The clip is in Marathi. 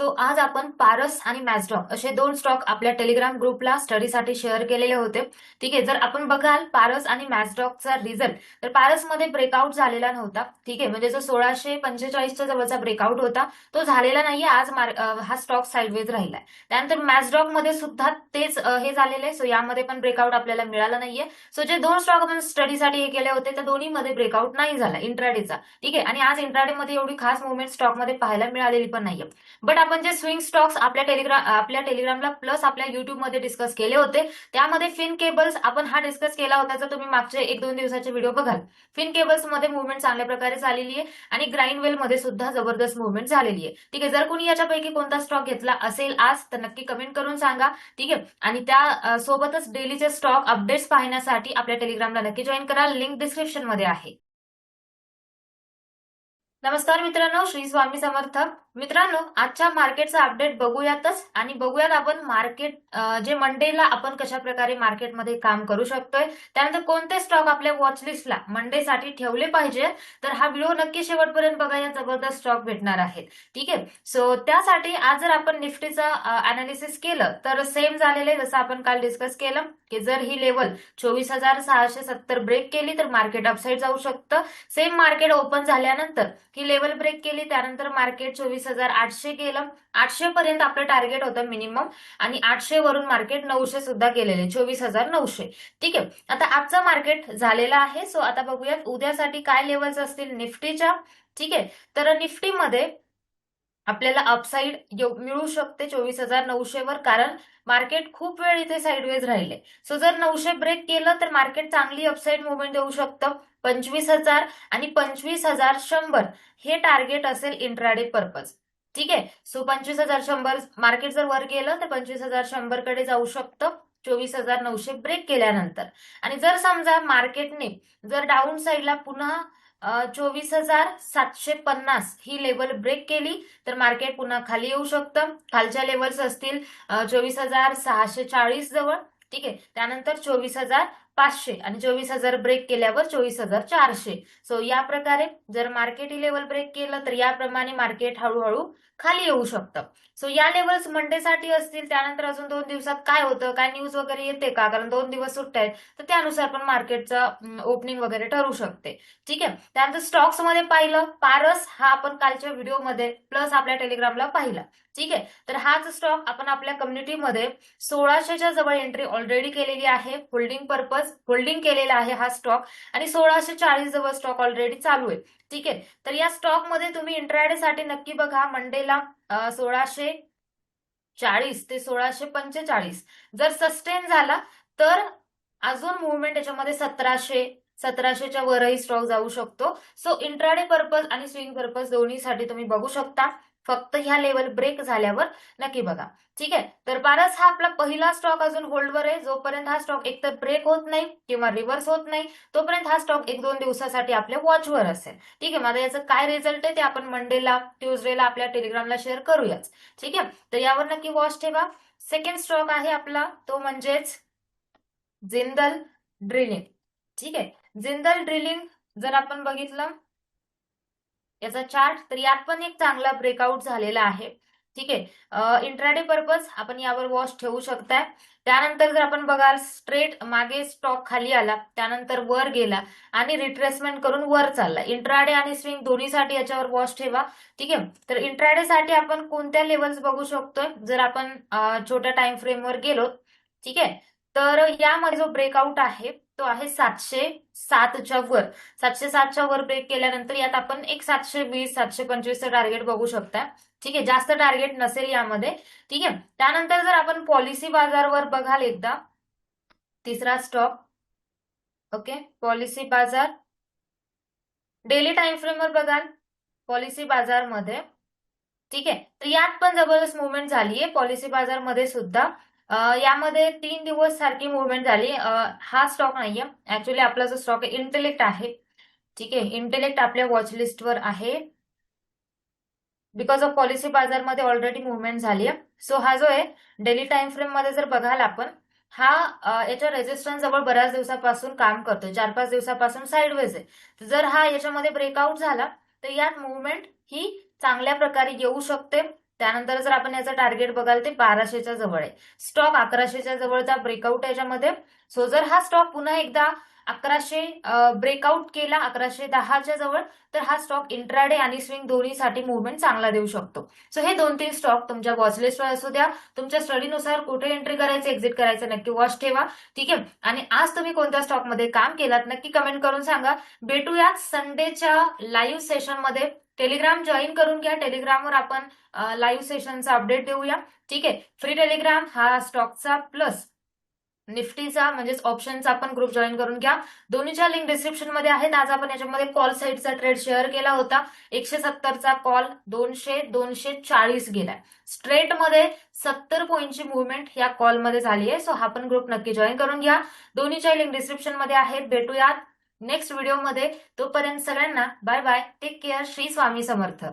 सो आज आपण पारस आणि मॅसडॉक असे दोन स्टॉक आपल्या टेलिग्राम ग्रुपला स्टडीसाठी शेअर केलेले होते. ठीक आहे जर आपण बघाल पारस आणि मॅझडॉकचा रिझल्ट तर पारसमध्ये ब्रेकआउट झालेला नव्हता. ठीक आहे म्हणजे जो सोळाशे पंचेचाळीसच्या जवळचा ब्रेकआउट होता तो झालेला नाहीये. आज हा स्टॉक साईडवेज राहिलाय. त्यानंतर मॅझडॉकमध्ये सुद्धा तेच हे झालेलं आहे. सो यामध्ये पण ब्रेकआउट आपल्याला मिळाला नाहीये. सो जे दोन स्टॉक आपण स्टडीसाठी हे केले होते त्या दोन्हीमध्ये ब्रेकआउट नाही झाला इंट्राडेचा ठीक आहे आणि आज इंट्राडे मध्ये एवढी खास मुवमेंट स्टॉकमध्ये पाहायला मिळालेली पण नाहीये. बट आपण जे स्विंग स्टॉक्स आपल्या टेलिग्राम आपल्या टेलिग्रामला प्लस आपल्या युट्यूबमध्ये डिस्कस केले होते त्यामध्ये फिन केबल्स आपण हा डिस्कस केला होता जर तुम्ही मागचे एक दोन दिवसाचे व्हिडिओ बघाल. फिन केबल्समध्ये मुवमेंट चांगल्या प्रकारे झालेली आहे आणि ग्राइंड वेल मध्ये सुद्धा जबरदस्त मुवमेंट झालेली आहे. ठीक आहे जर कोणी याच्यापैकी कोणता स्टॉक घेतला असेल आज तर नक्की कमेंट करून सांगा. ठीक आहे आणि त्या सोबतच डेलीचे स्टॉक अपडेट्स पाहण्यासाठी आपल्या टेलिग्रामला नक्की जॉईन करा. लिंक डिस्क्रिप्शनमध्ये आहे. नमस्कार मित्रांनो श्री स्वामी समर्थ. मित्रांनो आजच्या मार्केटचा अपडेट बघूयातच आणि बघूयात आपण मार्केट जे मंडेला आपण कशा प्रकारे मार्केटमध्ये काम करू शकतोय त्यानंतर कोणते स्टॉक आपल्या वॉचलिस्टला मंडेसाठी ठेवले पाहिजे तर हा व्हिडिओ नक्की शेवटपर्यंत बघा या जबरदस्त स्टॉक भेटणार आहेत. ठीक आहे? सो त्यासाठी आज जर आपण निफ्टीचं अनालिसिस केलं तर सेम झालेलं आहे जसं आपण काल डिस्कस केलं की जर ही लेवल चोवीस हजार सहाशे सत्तर ब्रेक केली तर मार्केट अपसाईड जाऊ शकतं. सेम मार्केट ओपन झाल्यानंतर की लेवल ब्रेक केली त्यानंतर मार्केट चोवीस हजार आठशे केलं आठशे पर्यंत आपलं टार्गेट होतं मिनिमम आणि आठशे वरून मार्केट नऊशे सुद्धा गेलेले चोवीस हजार नऊशे. ठीक आहे? आता आजचा मार्केट झालेला आहे. सो आता बघूयात उद्यासाठी काय लेवल्स असतील निफ्टीच्या. ठीक आहे? तर निफ्टीमध्ये आपल्याला अपसाईड मिळू शकते चोवीस हजार नऊशे वर कारण मार्केट खूप वेळ इथे साईडवेज राहिले. सो जर नऊशे ब्रेक केलं तर मार्केट चांगली अपसाईड मुवमेंट देऊ शकतं. पंचवीस हजार आणि पंचवीस हजार शंभर हे टार्गेट असेल इंट्राडे पर्पज ठीक आहे? सो पंचवीस हजार शंभर मार्केट जर वर गेलं तर पंचवीस हजार शंभरकडे जाऊ शकतं. चोवीस हजार नऊशे ब्रेक केल्यानंतर. आणि जर समजा मार्केटने जर डाऊन साईडला पुन्हा चोवीस हजार सातशे पन्नास ही लेवल ब्रेक केली तर मार्केट पुन्हा खाली येऊ शकतं. खालच्या लेवल्स असतील चोवीस हजार सहाशे चाळीस जवळ. ठीक आहे? त्यानंतर चोवीस हजार पाचशे आणि चोवीस हजार ब्रेक केल्यावर चोवीस हजार चारशे. सो या प्रकारे जर मार्केट ही लेवल ब्रेक केलं तर याप्रमाणे मार्केट हळूहळू खाली येऊ शकतं. सो या लेवल्स मंडेसाठी असतील त्यानंतर अजून दोन दिवसात काय होतं काय न्यूज वगैरे येते का? कारण दोन दिवस सुट्ट्या आहेत तर त्यानुसार पण मार्केटचं ओपनिंग वगैरे ठरू शकते. ठीक आहे? त्यानंतर स्टॉक्समध्ये पाहिलं पारस हा आपण कालच्या व्हिडिओमध्ये प्लस आपल्या टेलिग्रामला पाहिला. ठीक आहे? तर हाच स्टॉक आपण आपल्या कम्युनिटीमध्ये सोळाशेच्या जवळ एंट्री ऑलरेडी केलेली आहे. होल्डिंग पर्पज होल्डिंग केलेला आहे हा स्टॉक आणि सोळाशे चाळीस जवळ स्टॉक ऑलरेडी चालू आहे. ठीक आहे? तर या स्टॉकमध्ये तुम्ही इंट्राडे साठी नक्की बघा मंडेला सोळाशे चाळीस ते सोळाशे पंचेचाळीस. जर सस्टेन झाला तर अजून मुवमेंट याच्यामध्ये सतराशे सतराशेच्या वरही स्टॉक जाऊ शकतो. सो इंट्राडे पर्पज आणि स्विंग पर्पज दोन्हीसाठी तुम्ही बघू शकता. फक्त ह्या लेवल ब्रेक झाल्यावर नक्की बघा. ठीक आहे? तर पारस हा आपला पहिला स्टॉक अजून होल्डवर आहे. जोपर्यंत हा स्टॉक एकतर ब्रेक होत नाही किंवा रिव्हर्स होत नाही तोपर्यंत हा स्टॉक एक दोन दिवसासाठी आपल्या वॉचवर असेल. ठीक आहे? माझा याचं काय रिझल्ट आहे ते आपण मंडेला ट्युजडेला आपल्या टेलिग्रामला शेअर करूयाच. ठीक आहे? तर यावर नक्की वॉच ठेवा. सेकंड स्टॉक आहे आपला तो म्हणजेच जिंदल ड्रिलिंग ठीक आहे? जिंदल ड्रिलिंग जर आपण बघितलं याचा चार्ट तर यात पण एक चांगला ब्रेकआउट झालेला आहे. ठीक? आहे इंट्राडे पर्पज आपण यावर वॉच ठेवू शकताय. त्यानंतर जर आपण बघाल स्ट्रेट मागे स्टॉक खाली आला त्यानंतर वर गेला आणि रिट्रेसमेंट करून वर चालला. इंट्राडे आणि स्विंग दोन्हीसाठी याच्यावर वॉच ठेवा. ठीक? आहे तर इंट्राडे साठी आपण कोणत्या लेवल्स बघू शकतोय? जर आपण छोट्या टाइम फ्रेमवर गेलो ठीक? आहे तर यामध्ये जो ब्रेकआउट आहे तो आहे सातशे सातच्या वर. सातशे सातच्या वर ब्रेक केल्यानंतर यात आपण एक सातशे वीस सातशे पंचवीसचं टार्गेट बघू शकता. ठीक आहे जास्त टार्गेट नसेल यामध्ये. ठीक आहे त्यानंतर जर आपण पॉलिसी बाजारवर बघाल एकदा. तिसरा स्टॉक ओके पॉलिसी बाजार. डेली टाइम फ्रेमवर बघाल. पॉलिसी बाजारमध्ये. ठीक आहे तर यात पण जबरदस्त मुवमेंट झाली आहे पॉलिसी बाजारमध्ये सुद्धा यामध्ये तीन दिवस सारखी मुवमेंट झाली. हा स्टॉक नाहीये. ऍक्च्युली आपला जो स्टॉक आहे इंटेलेक्ट आहे. ठीक आहे? इंटेलेक्ट आपल्या वॉच लिस्टवर आहे. बिकॉज ऑफ पॉलिसी बाजारमध्ये ऑलरेडी मुवमेंट झाली आहे. सो हा जो आहे डेली टाइम फ्रेममध्ये जर बघाल आपण हा याच्या रेजिस्टन्स जवळ बऱ्याच दिवसापासून काम करतोय. चार पाच दिवसापासून साईडवेज आहे. जर हा याच्यामध्ये ब्रेकआउट झाला तर यात मुवमेंट ही चांगल्या प्रकारे येऊ शकते. त्यानंतर जर आपण याचं टार्गेट बघाल ते बाराशेच्या जवळ आहे. स्टॉक अकराशेच्या जवळचा ब्रेकआउट याच्यामध्ये. सो जर हा स्टॉक पुन्हा एकदा अकराशे ब्रेकआउट केला अकराशे दहाच्या जवळ तर हा स्टॉक इंट्राडे आणि स्विंग दोन्हीसाठी मुवमेंट चांगला देऊ शकतो. सो हे दोन तीन स्टॉक तुमच्या वॉचलिस्टवर असू द्या. तुमच्या स्टडीनुसार कुठे एंट्री करायचं एक्झिट करायचं नक्की वॉच ठेवा. ठीक आहे? आणि आज तुम्ही कोणत्या स्टॉकमध्ये काम केलात नक्की कमेंट करून सांगा. भेटूयात संडेच्या लाईव्ह सेशनमध्ये टेलिग्राम जॉईन करून घ्या. टेलिग्रामवर आपण लाईव्ह सेशनचा अपडेट देऊया. ठीक आहे? फ्री टेलिग्राम हा स्टॉकचा प्लस निफ्टीचा म्हणजेच ऑप्शनचा आपण ग्रुप जॉईन करून घ्या. दोन्हीच्या लिंक डिस्क्रिप्शनमध्ये आहेत. आज आपण याच्यामध्ये कॉल साईडचा ट्रेड शेअर केला होता. एकशे सत्तरचा कॉल दोनशे दोनशे चाळीस गेलाय. स्ट्रेटमध्ये सत्तर पॉईंटची मुवमेंट या कॉलमध्ये झाली आहे. सो हा पण ग्रुप नक्की जॉईन करून घ्या. दोन्हीच्या लिंक डिस्क्रिप्शनमध्ये आहेत. भेटूयात. नेक्स्ट व्हिडिओमध्ये तोपर्यंत सगळ्यांना bye bye take care Shri Swami Samarth.